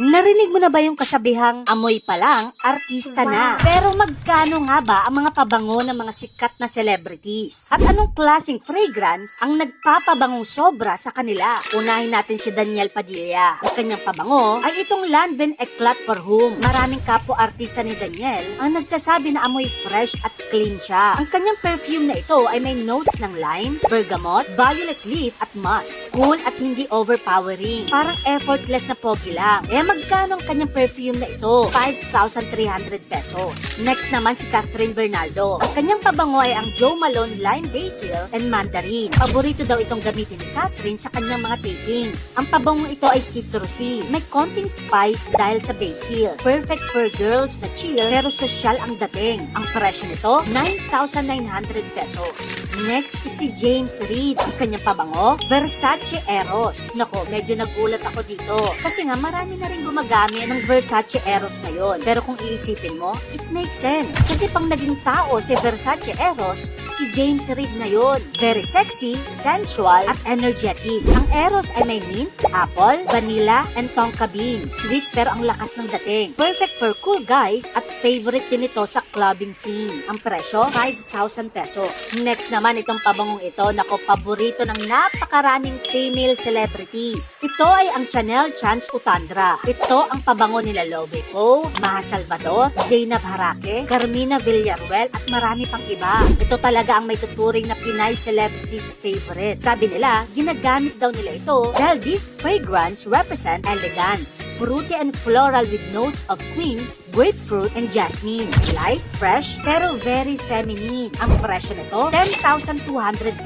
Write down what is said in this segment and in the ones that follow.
Narinig mo na ba yung kasabihang amoy pa lang, artista na? Pero magkano nga ba ang mga pabango ng mga sikat na celebrities? At anong klaseng fragrance ang nagpapabangong sobra sa kanila? Unahin natin si Daniel Padilla. Ang kanyang pabango ay itong Lanvin Eclat Parfum. Maraming kapo-artista ni Daniel ang nagsasabi na amoy fresh at clean siya. Ang kanyang perfume na ito ay may notes ng lime, bergamot, violet leaf at musk. Cool at hindi overpowering. Parang effortless na pogi lang. Magkano ang kanyang perfume na ito? 5,300 pesos. Next naman si Catherine Bernardo. Ang kanyang pabango ay ang Joe Malone Lime Basil and Mandarin. Paborito daw itong gamitin ni Catherine sa kanyang mga tapings. Ang pabango ito ay citrusy. May konting spice dahil sa basil. Perfect for girls na chill pero social ang dating. Ang presyo nito, 9,900 pesos. Next is si James Reid. Ang kanyang pabango, Versace Eros. Nako, medyo nagulat ako dito. Kasi nga marami na rin gumagamit ng Versace Eros ngayon. Pero kung iisipin mo, it makes sense. Kasi pang naging tao si Versace Eros, si James Reid ngayon. Very sexy, sensual, at energetic. Ang Eros ay may mint, apple, vanilla, and tonka bean. Sweet pero ang lakas ng dating. Perfect for cool guys at favorite din ito sa clubbing scene. Ang presyo, 5,000 pesos. Next naman itong pabangong ito, nako paborito ng napakaraming female celebrities. Ito ay ang Chanel Chance Utandra. Ito ang pabango nila Lobe Poe, Maha Salvador, Zainab Harake, Carmina Villaruel at marami pang iba. Ito talaga ang may tuturing na Pinay celebrities favorite. Sabi nila, ginagamit daw nila ito dahil this fragrance represent elegance, fruity and floral with notes of queens, grapefruit, and jasmine. Light, fresh, pero very feminine. Ang presyo nito, 10,200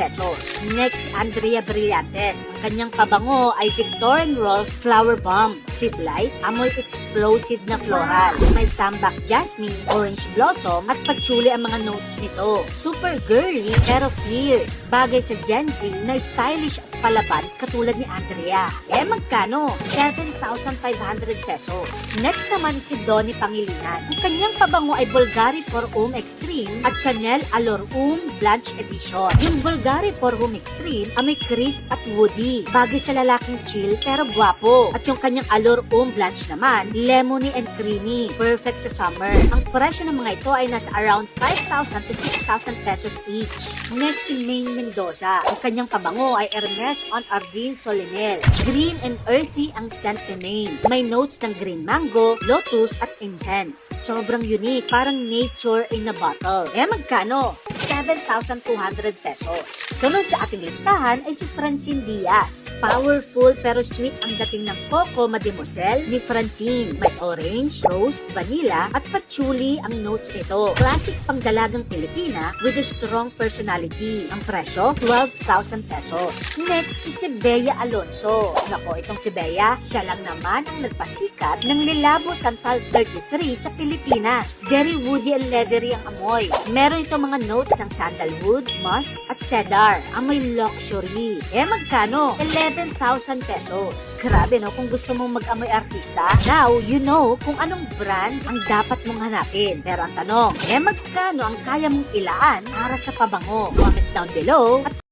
pesos. Next, Andrea Brillantes. Ang kanyang pabango ay Victor and Rolf Flower Bomb. Sip light, amoy explosive na floral. May sambac jasmine, orange blossom, at patchouli ang mga notes nito. Super girly, pero fierce. Bagay sa Gen Z na stylish at palaban katulad ni Andrea. Eh magkano? 7,500 pesos. Next naman si Donnie Pangilinan. Ang kanyang pabango ay Bulgari for Homme Extreme at Chanel Allure Homme Blanche Edition. Yung Bulgari for Homme Extreme ay may crisp at woody. Bagay sa lalaking chill pero guwapo. At yung kanyang Allure Homme Blanche naman, lemony and creamy. Perfect sa summer. Ang presyo ng mga ito ay nasa around 5,000 to 6,000 pesos each. Next si Maine Mendoza. Ang kanyang pabango ay Hermes on Ardine Solenel. Green and earthy ang scent ni Maine. May notes ng green mango, lotus at incense. Sobrang unique, parang nature in a bottle. Eh magkano? 7,200 pesos. Sunod sa ating listahan ay si Francine Diaz. Powerful pero sweet ang dating ng Coco Mademoiselle ni Francine. May orange, rose, vanilla at patchouli ang notes nito. Classic pangdalagang Pilipina with a strong personality. Ang presyo, 12,000 pesos. Next is si Bea Alonso. Nako, itong si Bea, siya lang naman ang nagpasikat ng Lilabo Santal 33 sa Pilipinas. Very woody and leathery ang amoy. Meron itong mga notes ng sandalwood, musk, at cedar. Amoy luxury. Eh magkano? 11,000 pesos. Grabe no, kung gusto mong mag-amoy artista, now you know kung anong brand ang dapat mong hanapin. Pero ang tanong, eh magkano ang kaya mong ilaan para sa pabango? Comment down below at